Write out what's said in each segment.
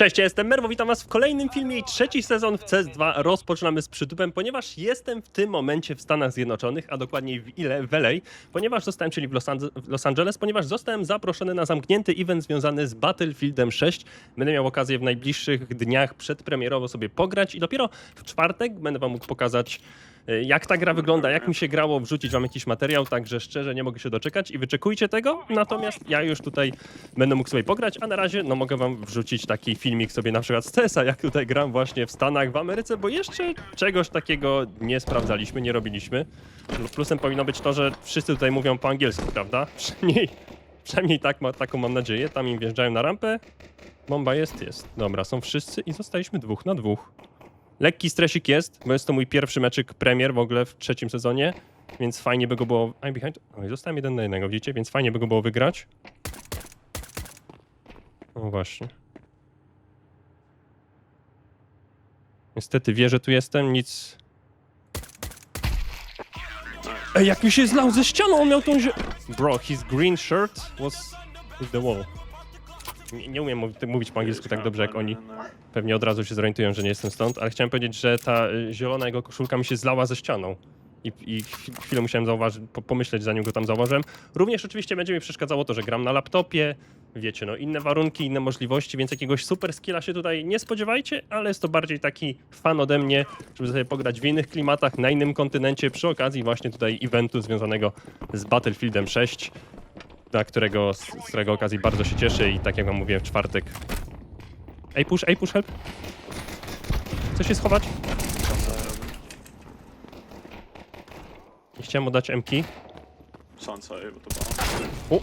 Cześć, ja jestem Merwo, witam was w kolejnym filmie i trzeci sezon w CS2 rozpoczynamy z przytupem, ponieważ jestem w tym momencie w Stanach Zjednoczonych, a dokładniej w ile w LA, ponieważ zostałem, czyli w Los, Los Angeles, ponieważ zostałem zaproszony na zamknięty event związany z Battlefieldem 6. Będę miał okazję w najbliższych dniach przedpremierowo sobie pograć i dopiero w czwartek będę wam mógł pokazać jak ta gra wygląda, jak mi się grało, wrzucić wam jakiś materiał, także szczerze nie mogę się doczekać i wyczekujcie tego, natomiast ja już tutaj będę mógł sobie pograć, a na razie no mogę wam wrzucić taki filmik sobie na przykład z CESa, jak tutaj gram właśnie w Stanach, w Ameryce, bo jeszcze czegoś takiego nie sprawdzaliśmy, nie robiliśmy. Plusem powinno być to, że wszyscy tutaj mówią po angielsku, prawda? Przynajmniej, przynajmniej tak ma, taką mam nadzieję, tam im wjeżdżają na rampę, bomba jest, jest. Dobra, są wszyscy i zostaliśmy dwóch na dwóch. Lekki stresik jest, bo jest to mój pierwszy meczyk premier w ogóle w trzecim sezonie, więc fajnie by go było... I'm behind... Oj, zostałem jeden na jednego, widzicie? Więc fajnie by go było wygrać. O właśnie. Niestety wie, że tu jestem, nic... Ej, jak mi się zlał ze ścianą, on miał tą. Bro, his green shirt was the wall. Nie, nie umiem mów- mówić po angielsku tak dobrze jak oni. Pewnie od razu się zorientują, że nie jestem stąd, ale chciałem powiedzieć, że ta y, zielona jego koszulka mi się zlała ze ścianą. I, i chwi- chwilę musiałem zauważyć, po, pomyśleć, zanim go tam zauważyłem. Również oczywiście będzie mi przeszkadzało to, że gram na laptopie, wiecie, no inne warunki, inne możliwości, więc jakiegoś super skilla się tutaj nie spodziewajcie, ale jest to bardziej taki fan ode mnie, żeby sobie pograć w innych klimatach, na innym kontynencie, przy okazji właśnie tutaj eventu związanego z Battlefieldem 6, na którego, z którego okazji bardzo się cieszę i tak jak wam mówiłem w czwartek. Ej push, ej push, help. Chcesz się schować? Nie chciałem mu dać MK. Sunset over the bar.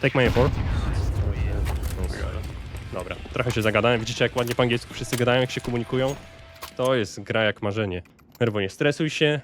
Take my A4. Dobra, trochę się zagadałem. Widzicie, jak ładnie po angielsku wszyscy gadają, jak się komunikują? To jest gra jak marzenie. Nerwo, nie stresuj się.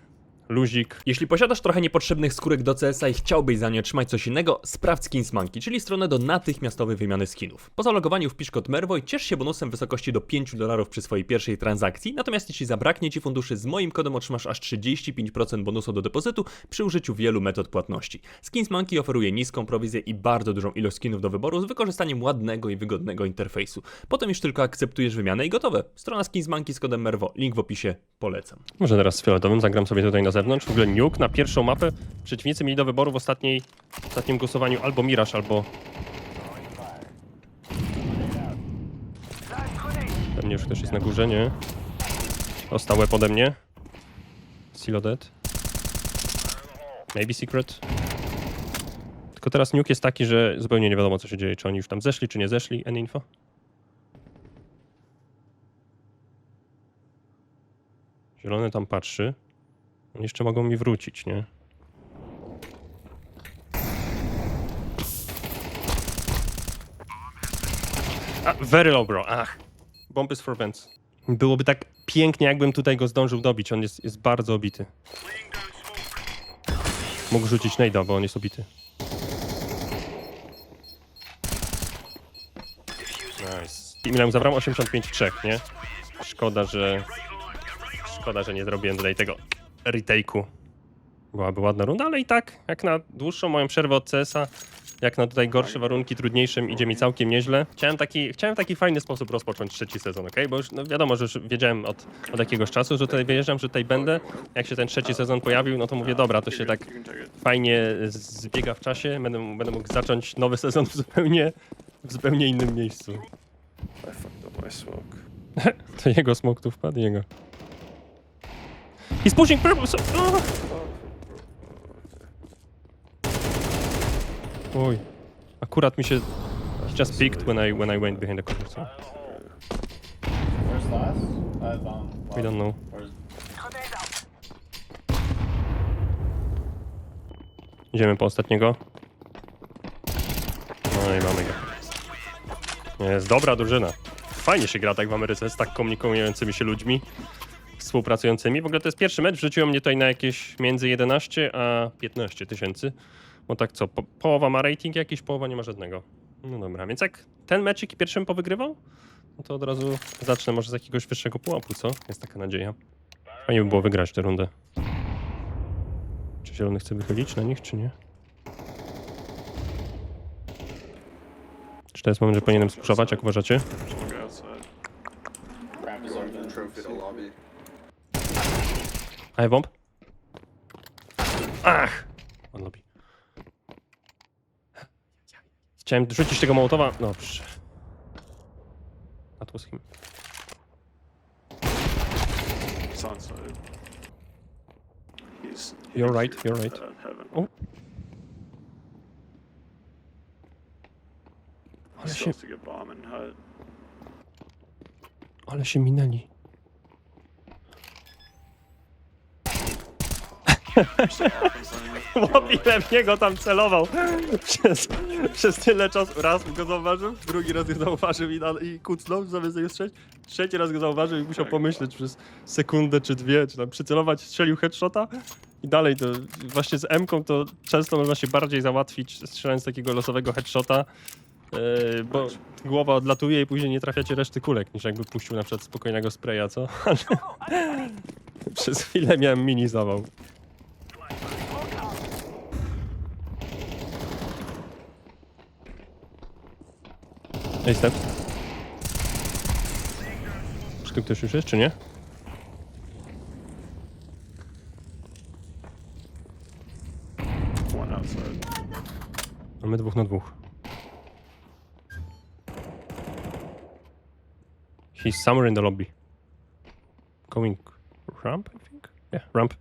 Luzik. Jeśli posiadasz trochę niepotrzebnych skórek do CS-a i chciałbyś za nie otrzymać coś innego, sprawdź Skins Monkey, czyli stronę do natychmiastowej wymiany skinów. Po zalogowaniu wpisz kod MERWO i ciesz się bonusem w wysokości do 5 dolarów przy swojej pierwszej transakcji, natomiast jeśli zabraknie Ci funduszy, z moim kodem otrzymasz aż 35% bonusu do depozytu przy użyciu wielu metod płatności. Skins Monkey oferuje niską prowizję i bardzo dużą ilość skinów do wyboru z wykorzystaniem ładnego i wygodnego interfejsu. Potem już tylko akceptujesz wymianę i gotowe. Strona Skins Monkey z kodem MERWO, link w opisie, polecam. Może teraz z fioletowym zagram sobie tutaj na zewnątrz. W ogóle Nuke na pierwszą mapę. Przeciwnicy mieli do wyboru w ostatniej, w ostatnim głosowaniu albo Miraż, albo... Pewnie już ktoś jest na górze, nie? Dostał łeb ode mnie. Silo dead. Maybe secret. Tylko teraz Nuke jest taki, że zupełnie nie wiadomo co się dzieje. Czy oni już tam zeszli, czy nie zeszli. Any info? Zielony tam patrzy. Jeszcze mogą mi wrócić, nie? A, very low, bro. Ach. Bomb is for vents. Byłoby tak pięknie, jakbym tutaj go zdążył dobić. On jest, jest bardzo obity. Mógł rzucić nejda, bo on jest obity. Nice. I miałem zabrałem 85 w 3, nie? Szkoda, że... Szkoda, że nie zrobiłem tutaj tego retake'u. Byłaby ładna runda, ale i tak, jak na dłuższą moją przerwę od CS-a, jak na tutaj gorsze warunki, trudniejszym, idzie mi całkiem nieźle. Chciałem taki, chciałem w taki fajny sposób rozpocząć trzeci sezon, ok? Bo już no wiadomo, że już wiedziałem od, od jakiegoś czasu, że tutaj wyjeżdżam, że tutaj będę. Jak się ten trzeci sezon pojawił, no to mówię, dobra, to się tak fajnie zbiega w czasie. Będę, będę mógł zacząć nowy sezon w zupełnie, w zupełnie innym miejscu. I fucked up my smoke. To jego smok tu wpadł, jego. He's pushing purple, so... oh. Oj. Akurat mi się... He just peeked when I, when I went behind the corner, so... Where's last? We don't know. Idziemy po ostatniego. No i mamy go. Jest dobra drużyna. Fajnie się gra tak w Ameryce z tak komunikującymi się ludźmi, współpracującymi. W ogóle to jest pierwszy mecz, wrzuciło mnie tutaj na jakieś między 11 a 15 tysięcy. Bo tak co, po, połowa ma rating jakiś, połowa nie ma żadnego. No dobra, więc jak ten meczik pierwszym powygrywał, no to od razu zacznę może z jakiegoś wyższego pułapu, co? Jest taka nadzieja. Fajnie by było wygrać tę rundę. Czy zielony chce wychylić na nich, czy nie? Czy to jest moment, że powinienem spuszować, jak uważacie? Just go outside. Ramp is open. Trophy to lobby. I have bomb. Ach! On lubi. Chciałem rzucić tego mołotowa. Dobrze. That was him. On site. He's. You're right, you're right. He Ale się, ale się minęli. Łopiłem niego tam celował przez, przez tyle czasu. Raz go zauważył, drugi raz go zauważył i, na- i kucnął, zamiast strzelić. Trzeci raz go zauważył i musiał pomyśleć przez sekundę czy dwie, czy tam przycelować, strzelił headshota i dalej to właśnie z M-ką to często można się bardziej załatwić strzelając takiego losowego headshota, yy, bo głowa odlatuje i później nie trafiacie reszty kulek, niż jakby puścił na przykład spokojnego spraya, co? Ale przez chwilę miałem mini zawał. Ej, step. Czy tu ktoś już jest, czy nie? Mamy dwóch na dwóch. He's somewhere in the lobby. Going ramp, I think? Yeah, ramp.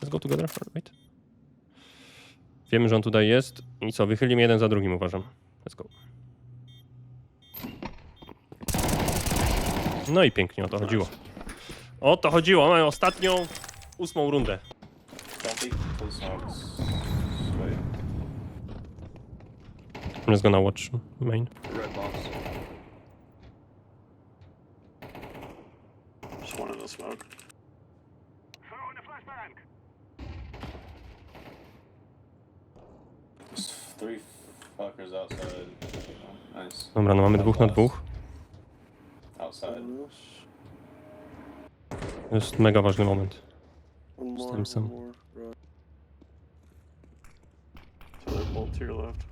Let's go together. Wait. Wiemy, że on tutaj jest. I co, wychylimy jeden za drugim, uważam. Let's go. No i pięknie, o to chodziło. O to chodziło, mamy ostatnią, ósmą rundę. Let's go na watch main. Red box. Just one in the smoke. There's three fuckers outside. Nice. Dobra, no mamy dwóch na dwóch. Outside. Jest mega ważny moment. One more, Stem some. one more. Right. So they're both to your left.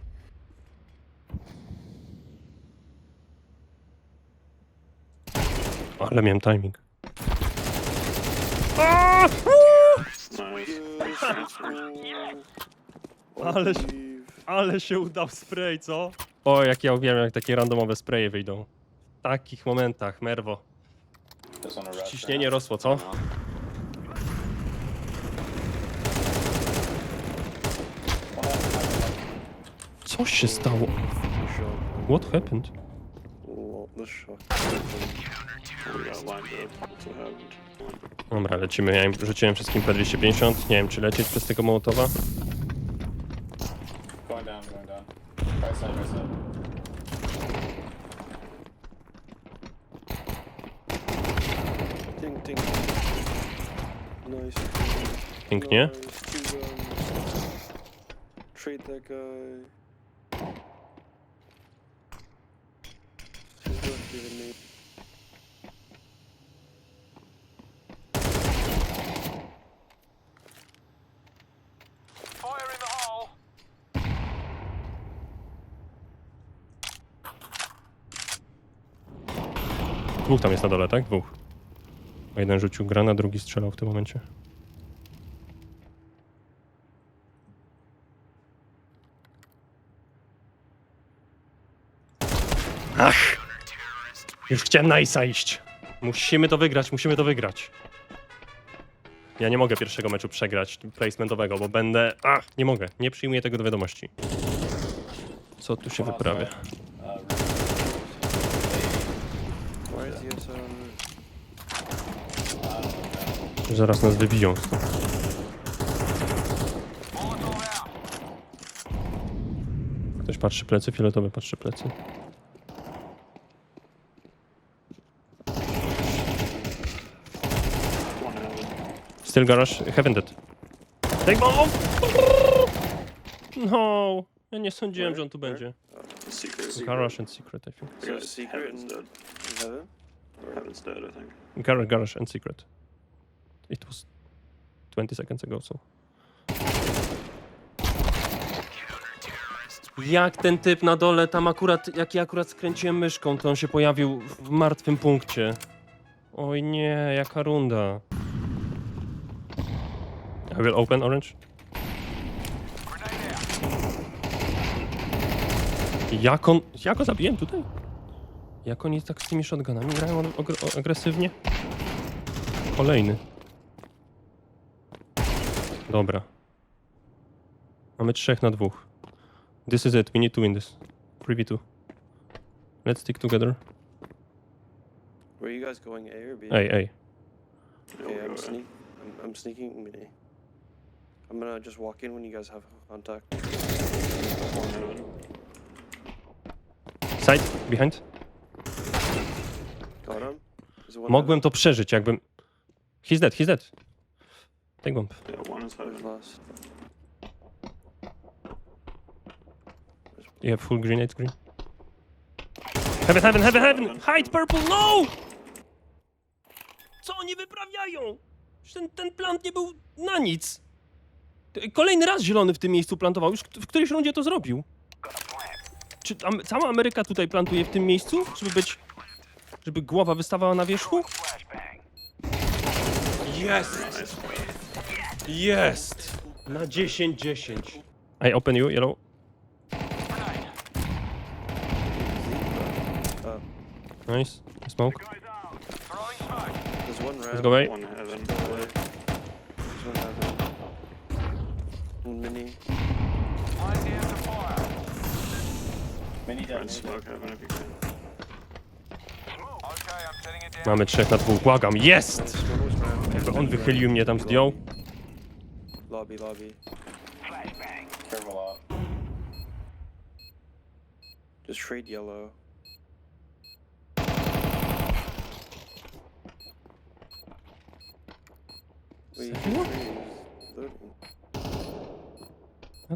Ale miałem timing. Nice. Ale, ale się udał spray, co? O, jak ja uwielbiam, jak takie randomowe spraye wyjdą. W takich momentach, Merwo. Ciśnienie rosło, co? Co się stało? What happened? Dobra, lecimy. Ja im rzuciłem wszystkim P250. Nie wiem, czy lecieć przez tego Mołotowa. Going down, going down. Right side, right side. Nice. Pięknie. Nice. Two guns. Trade that guy. He's lucky than me. Dwóch tam jest na dole, tak? Dwóch. Jeden rzucił grana, drugi strzelał w tym momencie. Ach! Już chciałem na Isa iść. Musimy to wygrać, musimy to wygrać. Ja nie mogę pierwszego meczu przegrać placementowego, bo będę... Ach, nie mogę. Nie przyjmuję tego do wiadomości. Co tu się wyprawia? Yes, um, Zaraz nas wybiją. Ktoś patrzy plecy, fioletowy patrzy plecy. Still garage, heaven dead. Take bomb! No, ja nie sądziłem, że on tu będzie. Secret. Garage and secret, I think. A guy's secret in- dead. heaven? Heaven's dead, I think. Gar garage and secret. It was 20 seconds ago, so. Jak ten typ na dole, tam akurat, jak ja akurat skręciłem myszką, to on się pojawił w martwym punkcie. Oj nie, jaka runda. I will open orange. Jak on, ja go zabiłem tutaj? Jak oni tak z tymi shotgunami grają agre- agresywnie? Kolejny. Dobra. Mamy trzech na dwóch. This is it, we need to win this. 3v2. Let's stick together. Where are you guys going? A or B? Ej, ej. Okay, I'm sneak. I'm, I'm sneaking mid A. I'm gonna just walk in when you guys have contact. Side, behind. Got him. Is it one Mogłem to przeżyć, jakbym... He's dead, he's dead. Take bomb. You have full grenade screen. Heaven, heaven, heaven, heaven! Hide purple, no! Co oni wyprawiają? Ten, ten plant nie był na nic. Kolejny raz zielony w tym miejscu plantował. Już w którejś rundzie to zrobił. Czy am, cała Ameryka tutaj plantuje w tym miejscu? Żeby być... Żeby głowa wystawała na wierzchu? Jest! Jest! Na 10-10. I open you, yellow. Nice. Smoke. there's one Let's red. go away. One heaven. There's one heaven. One mini. Mini down And here. smoke heaven if you can. Mamy trzech na dwóch. Błagam. Jest! Jakby on wychylił mnie tam zdjął. Lobby, lobby. Careful out. Just trade yellow. Wait, Serio? three is loading.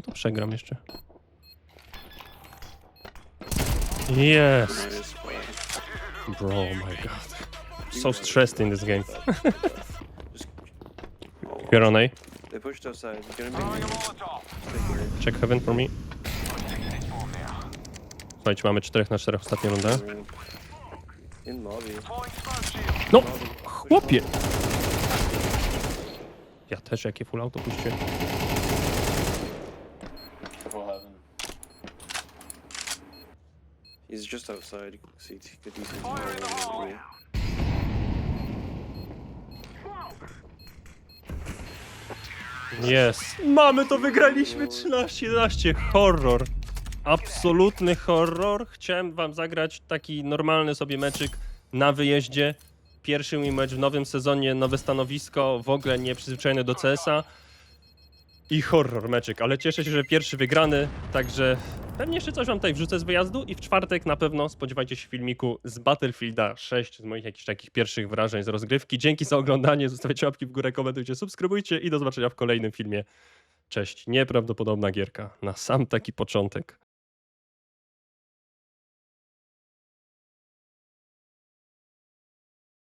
To przegram jeszcze. Jest! Nice. Bro, oh my god. So stressed in this game. Just, You're on A. they pushed outside. You're gonna here. Check heaven for me. Słuchajcie, mamy 4 na 4 ostatnią rundę. In lobby. No! Chłopie! Ja też jakie full auto puściłem. Careful heaven. He's just outside. See, he could easily fire Jest! Mamy to, wygraliśmy 13-11. Horror. Absolutny horror. Chciałem wam zagrać taki normalny sobie meczyk na wyjeździe. Pierwszy mój mecz w nowym sezonie, nowe stanowisko, w ogóle nie przyzwyczajony do CS-a. I horror meczyk, ale cieszę się, że pierwszy wygrany, także pewnie jeszcze coś wam tutaj wrzucę z wyjazdu i w czwartek na pewno spodziewajcie się filmiku z Battlefielda 6, z moich jakichś takich pierwszych wrażeń z rozgrywki. Dzięki za oglądanie, zostawiajcie łapki w górę, komentujcie, subskrybujcie i do zobaczenia w kolejnym filmie. Cześć, nieprawdopodobna gierka, na sam taki początek.